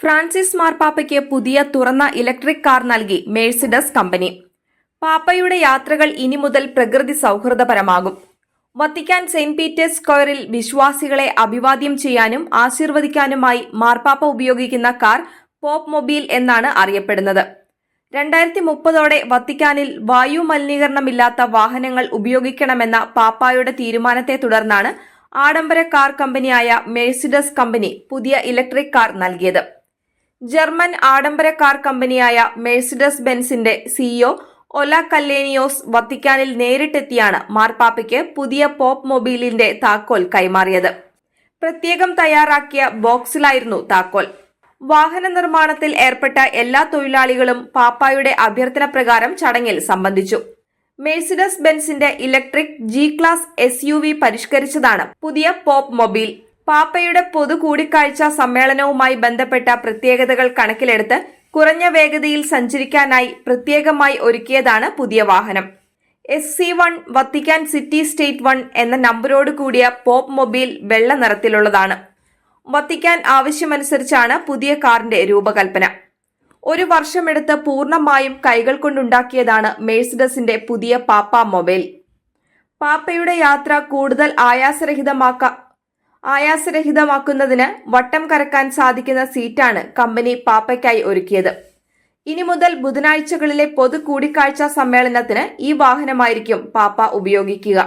Francis മാർപ്പാപ്പയ്ക്ക് പുതിയ തുറന്ന ഇലക്ട്രിക് കാർ നൽകി മേഴ്സിഡസ് കമ്പനി. പാപ്പയുടെ യാത്രകൾ ഇനി മുതൽ പ്രകൃതി സൗഹൃദപരമാകും. വത്തിക്കാൻ സെന്റ് പീറ്റേഴ്സ് സ്ക്വയറിൽ വിശ്വാസികളെ അഭിവാദ്യം ചെയ്യാനും ആശീർവദിക്കാനുമായി മാർപ്പാപ്പ ഉപയോഗിക്കുന്ന കാർ പോപ്പ് മൊബൈൽ എന്നാണ് അറിയപ്പെടുന്നത്. രണ്ടായിരത്തി മുപ്പതോടെ വത്തിക്കാനിൽ വായു മലിനീകരണമില്ലാത്ത വാഹനങ്ങൾ ഉപയോഗിക്കണമെന്ന പാപ്പായുടെ തീരുമാനത്തെ തുടർന്നാണ് ആഡംബര കാർ കമ്പനിയായ മേഴ്സിഡസ് കമ്പനി പുതിയ ഇലക്ട്രിക് കാർ നൽകിയത്. ജർമ്മൻ ആഡംബര കാർ കമ്പനിയായ മെഴ്സിഡസ് ബെൻസിന്റെ സിഇഒ ഒല കല്ലേനിയോസ് വത്തിക്കാനിൽ നേരിട്ടെത്തിയാണ് മാർപ്പാപ്പയ്ക്ക് പുതിയ പോപ്പ് മൊബൈലിന്റെ താക്കോൽ കൈമാറിയത്. പ്രത്യേകം തയ്യാറാക്കിയ ബോക്സിലായിരുന്നു താക്കോൽ. വാഹന നിർമ്മാണത്തിൽ ഏർപ്പെട്ട എല്ലാ തൊഴിലാളികളും പാപ്പായുടെ അഭ്യർത്ഥന പ്രകാരം ചടങ്ങിൽ സംബന്ധിച്ചു. മെഴ്സിഡസ് ബെൻസിന്റെ ഇലക്ട്രിക് ജി ക്ലാസ് എസ് പരിഷ്കരിച്ചതാണ് പുതിയ പോപ്പ് മൊബൈൽ. പാപ്പയുടെ പൊതു കൂടിക്കാഴ്ച സമ്മേളനവുമായി ബന്ധപ്പെട്ട പ്രത്യേകതകൾ കണക്കിലെടുത്ത് കുറഞ്ഞ വേഗതയിൽ സഞ്ചരിക്കാനായി പ്രത്യേകമായി ഒരുക്കിയതാണ് പുതിയ വാഹനം. S C one Vatican City State one എന്ന നമ്പറോട് കൂടിയ പോപ്പ് മൊബൈൽ വെള്ള നിറത്തിലുള്ളതാണ്. വത്തിക്കാൻ ആവശ്യമനുസരിച്ചാണ് പുതിയ കാറിന്റെ രൂപകൽപ്പന. ഒരു വർഷമെടുത്ത് പൂർണമായും കൈകൾ കൊണ്ടുണ്ടാക്കിയതാണ് മേഴ്സിഡസിന്റെ പുതിയ പാപ്പ മൊബൈൽ. പാപ്പയുടെ യാത്ര കൂടുതൽ ആയാസരഹിതമാക്ക ആയാസരഹിതമാക്കുന്നതിന് വട്ടം കറക്കാൻ സാധിക്കുന്ന സീറ്റാണ് കമ്പനി പാപ്പയ്ക്കായി ഒരുക്കിയത്. ഇനി മുതൽ ബുധനാഴ്ചകളിലെ പൊതു കൂടിക്കാഴ്ച സമ്മേളനത്തിന് ഈ വാഹനമായിരിക്കും പാപ്പ ഉപയോഗിക്കുക.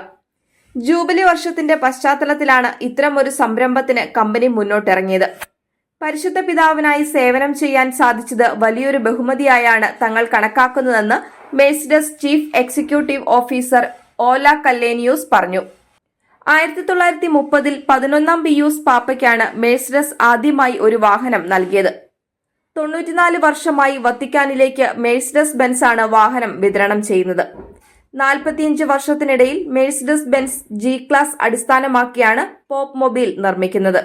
ജൂബിലി വർഷത്തിന്റെ പശ്ചാത്തലത്തിലാണ് ഇത്തരമൊരു സംരംഭത്തിന് കമ്പനി മുന്നോട്ടിറങ്ങിയത്. പരിശുദ്ധ പിതാവിനായി സേവനം ചെയ്യാൻ സാധിച്ചത് വലിയൊരു ബഹുമതിയായാണ് തങ്ങൾ കണക്കാക്കുന്നതെന്ന് Mercedes chief executive officer Ola Kallenius പറഞ്ഞു. ആയിരത്തി തൊള്ളായിരത്തി മുപ്പതിൽ പതിനൊന്നാം പിയൂസ് പാപ്പയ്ക്കാണ് മേഴ്സിഡസ് ആദ്യമായി ഒരു വാഹനം നൽകിയത്. തൊണ്ണൂറ്റിനാല് വർഷമായി വത്തിക്കാനിലേക്ക് മേഴ്സിഡസ് ബെൻസ് ആണ് വാഹനം വിതരണം ചെയ്യുന്നത്. നാൽപ്പത്തിയഞ്ച് വർഷത്തിനിടയിൽ മേഴ്സിഡസ് ബെൻസ് ജി ക്ലാസ് അടിസ്ഥാനമാക്കിയാണ് പോപ്പ് മൊബൈൽ നിർമ്മിക്കുന്നത്.